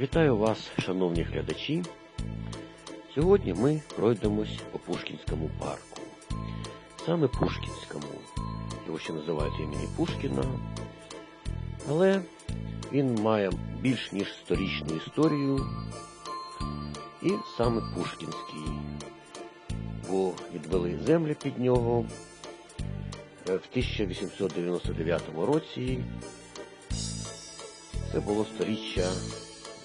Вітаю вас, шановні глядачі. Сьогодні ми пройдемось по Пушкінському парку. Саме Пушкінському. Його ще називають імені Пушкіна. Але він має більш ніж сторічну історію. І саме Пушкінський. Бо відвели землі під нього е, в 1899 році. Це було сторіччя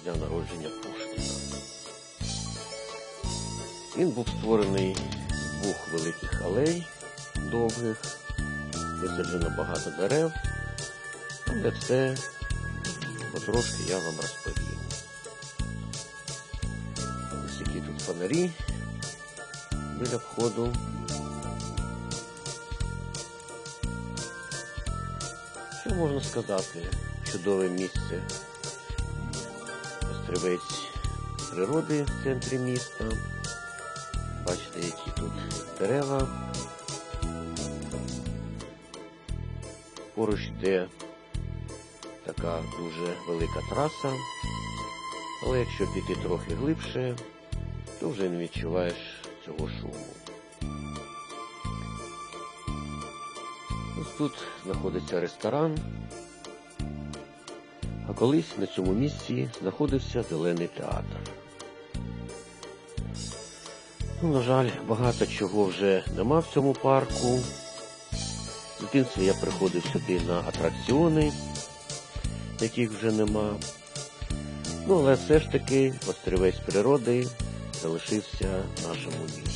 дня народження Пушкіна. Він був створений з двох великих алей довгих, висаджено багато дерев, але все потрошки я вам розповім. Ось які тут фонарі біля входу. Що можна сказати? Чудове місце. Острівець природи в центрі міста. Бачите, які тут дерева. Поруч йде така дуже велика траса, але якщо піти трохи глибше, то вже не відчуваєш цього шуму. Ось тут знаходиться ресторан. А колись на цьому місці знаходився зелений театр. Ну, на жаль, багато чого вже нема в цьому парку. В дитинстві я приходив сюди на атракціони, яких вже нема. Ну, але все ж таки острівець природи залишився в нашому місті.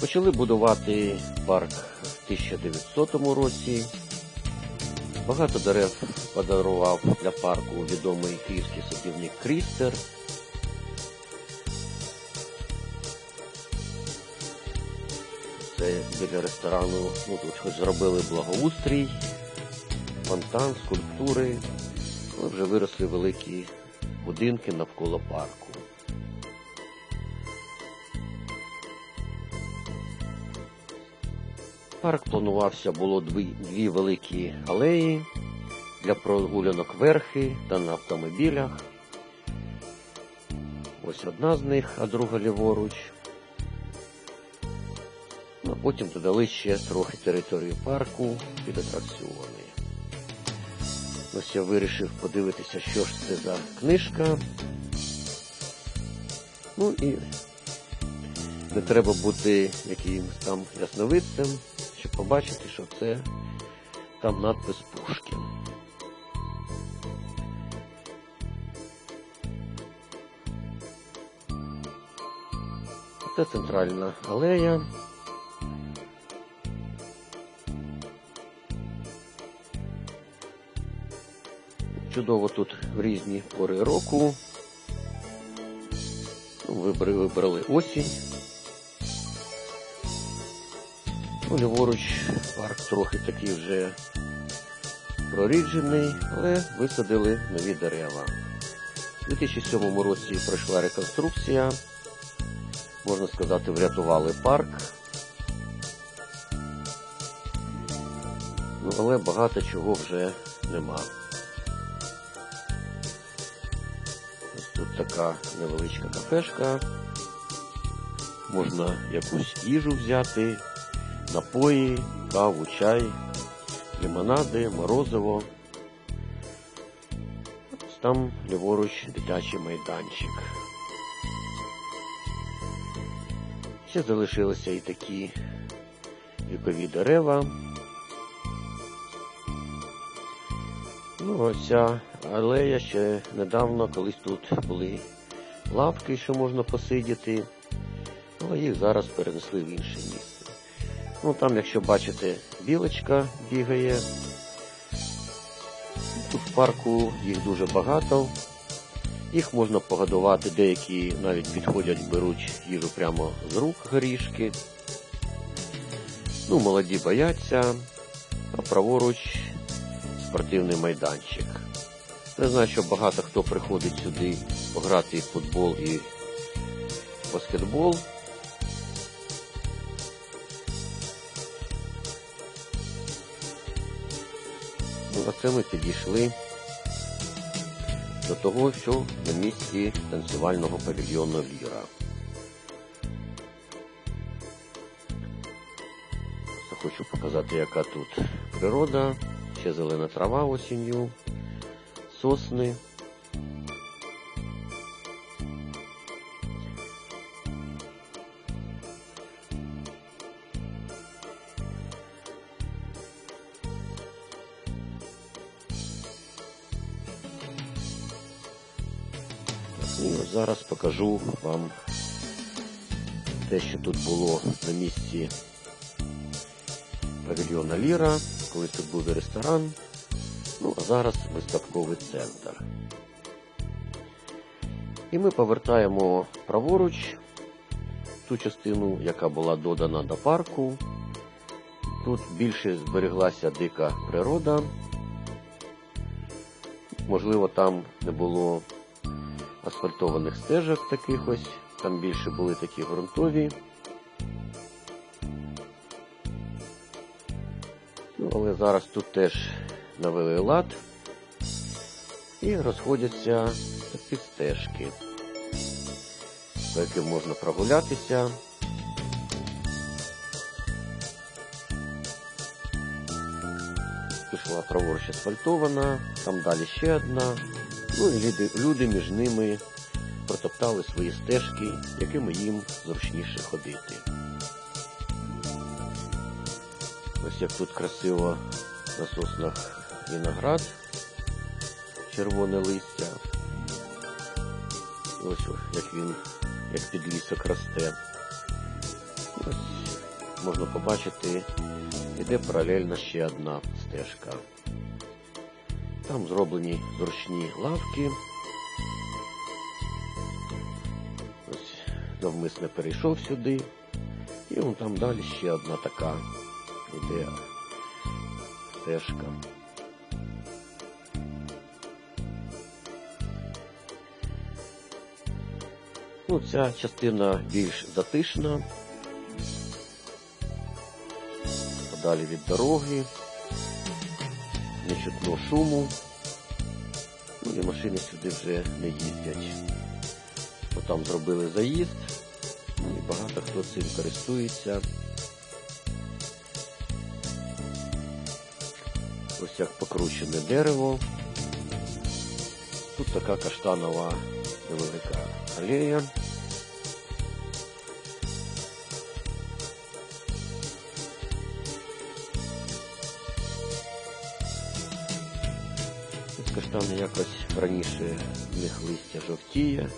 Почали будувати парк в 1900 році. Багато дерев подарував для парку відомий київський садівник Крістер. Це біля ресторану, ну тут хоч зробили благоустрій, фонтан, скульптури, але вже виросли великі будинки навколо парку. Парк планувався було дві, дві великі алеї для прогулянок верхи та на автомобілях. Ось одна з них, а друга ліворуч. А потім додали ще трохи територію парку під атракціони. Ось я вирішив подивитися, що ж це за книжка. Ну і не треба бути якимось там ясновидцем, щоб побачити, що це там надпис Пушкін. Це центральна алея. Чудово тут в різні пори року. Ну, Вибрали, вибрали осінь. Ну, ліворуч парк трохи такий вже проріджений, але висадили нові дерева. У 2007 році пройшла реконструкція. Можна сказати, врятували парк. Ну, але багато чого вже нема. Ось тут така невеличка кафешка. Можна якусь їжу взяти, напої, каву, чай, лимонади, морозиво. Ось там ліворуч дитячий майданчик. Ще залишилися і такі вікові дерева. Ну, ось ця алея ще недавно, колись тут були лавки, що можна посидіти, але їх зараз перенесли в інше місце. Ну там, якщо бачите, білочка бігає. Тут в парку їх дуже багато. Їх можна погодувати, деякі навіть підходять, беруть їжу прямо з рук горішки. Ну, молоді бояться, а праворуч спортивний майданчик. Не знаю, що багато хто приходить сюди пограти і футбол і баскетбол. Ну, а це ми підійшли до того, що на місці танцювального павільйону Ліра. Хочу показати, яка тут природа, ще зелена трава осінню, сосни. І зараз покажу вам те, що тут було на місці павільйона Ліра, колись тут був ресторан, ну а зараз виставковий центр. І ми повертаємо праворуч ту частину, яка була додана до парку. Тут більше збереглася дика природа. Можливо, там не було асфальтованих стежок таких ось, там більше були такі ґрунтові. Ну, але зараз тут теж навели лад і розходяться такі стежки, по яким можна прогулятися. Пішла праворуч асфальтована, там далі ще одна. Ну і люди, люди між ними протоптали свої стежки, якими їм зручніше ходити. Ось як тут красиво на соснах виноград, червоне листя. Ось як він, як підлісок росте. Ось можна побачити, іде паралельно ще одна стежка. Там зроблені зручні лавки. Ось навмисне перейшов сюди. І вон там далі ще одна така іде стежка. Ну, ця частина більш затишна. Подалі від дороги не чутно шуму. Ну і машини сюди вже не їздять. Бо там зробили заїзд, ну, і багато хто цим користується. Ось як покручене дерево. Тут така каштанова невелика алея. Каштани якось раніше в них листя жовтіє,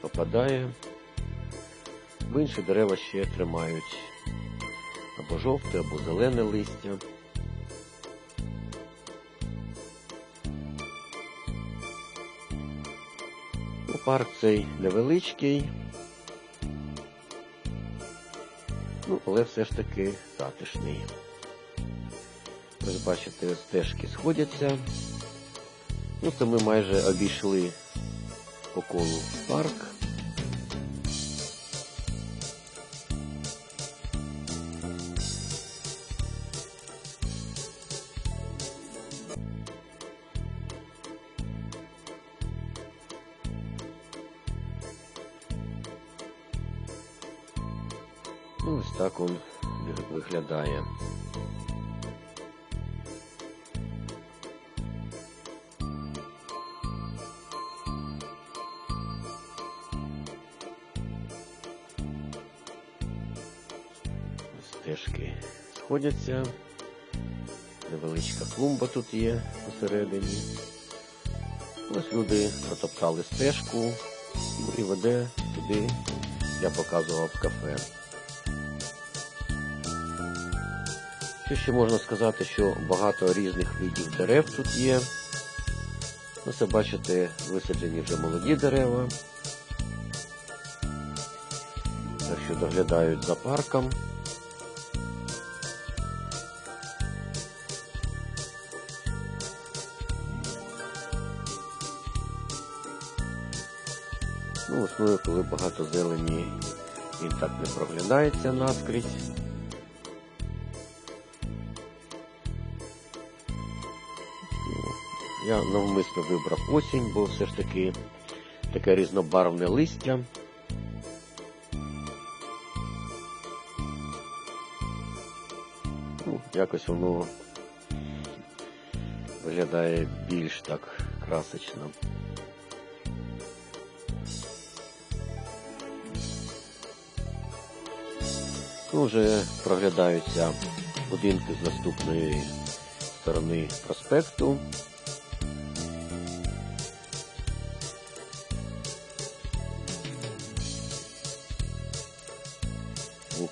попадає, бо інші дерева ще тримають або жовте, або зелене листя. Ну, Парк цей невеличкий, ну, але все ж таки затишний. Ви бачите, стежки сходяться. Ну, це ми майже обійшли по колу парк. Ну, ось так він виглядає. Сходяться. Невеличка клумба тут є посередині. Ось люди протоптали стежку ну, і веде туди, я показував кафе. Що ще можна сказати, що багато різних видів дерев тут є. Ну, це бачите, висаджені вже молоді дерева. Так що доглядають за парком. Ну, весною, коли багато зелені, він так не проглядається наскрізь. Я навмисно вибрав осінь, бо все ж таки таке різнобарвне листя. Ну, якось воно виглядає більш так красочно. Ну, вже проглядаються будинки з наступної сторони проспекту.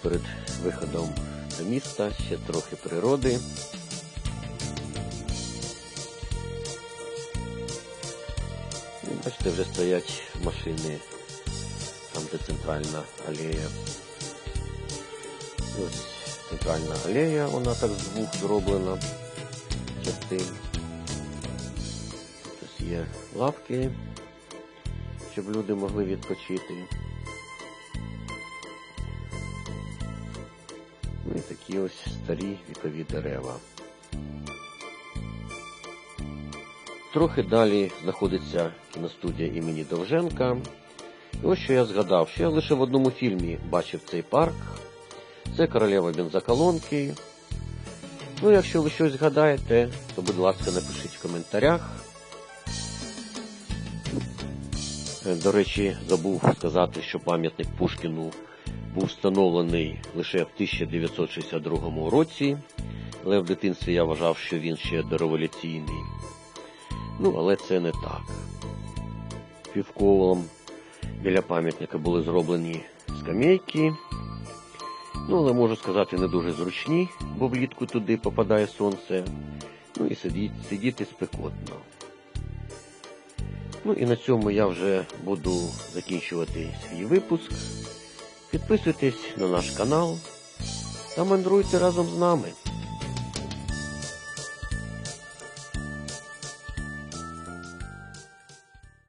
Перед виходом до міста ще трохи природи. Ну, Бачите, вже стоять машини там, де центральна алея. Ось центральна алея, вона так з двох зроблена частин. Тут є лавки, щоб люди могли відпочити. Ну і такі ось старі вікові дерева. Трохи далі знаходиться кіностудія імені Довженка. І ось що я згадав, що я лише в одному фільмі бачив цей парк. Це королева бензоколонки. Ну, якщо ви щось згадаєте, то, будь ласка, напишіть в коментарях. Е, До речі, забув сказати, що пам'ятник Пушкіну був встановлений лише в 1962 році, але в дитинстві я вважав, що він ще дореволюційний. Ну, але це не так. Півколом біля пам'ятника були зроблені скамейки. Ну, але можу сказати, не дуже зручні, бо влітку туди попадає сонце. Ну і сидіти, сидіти спекотно. Ну і на цьому я вже буду закінчувати свій випуск. Підписуйтесь на наш канал та мандруйте разом з нами.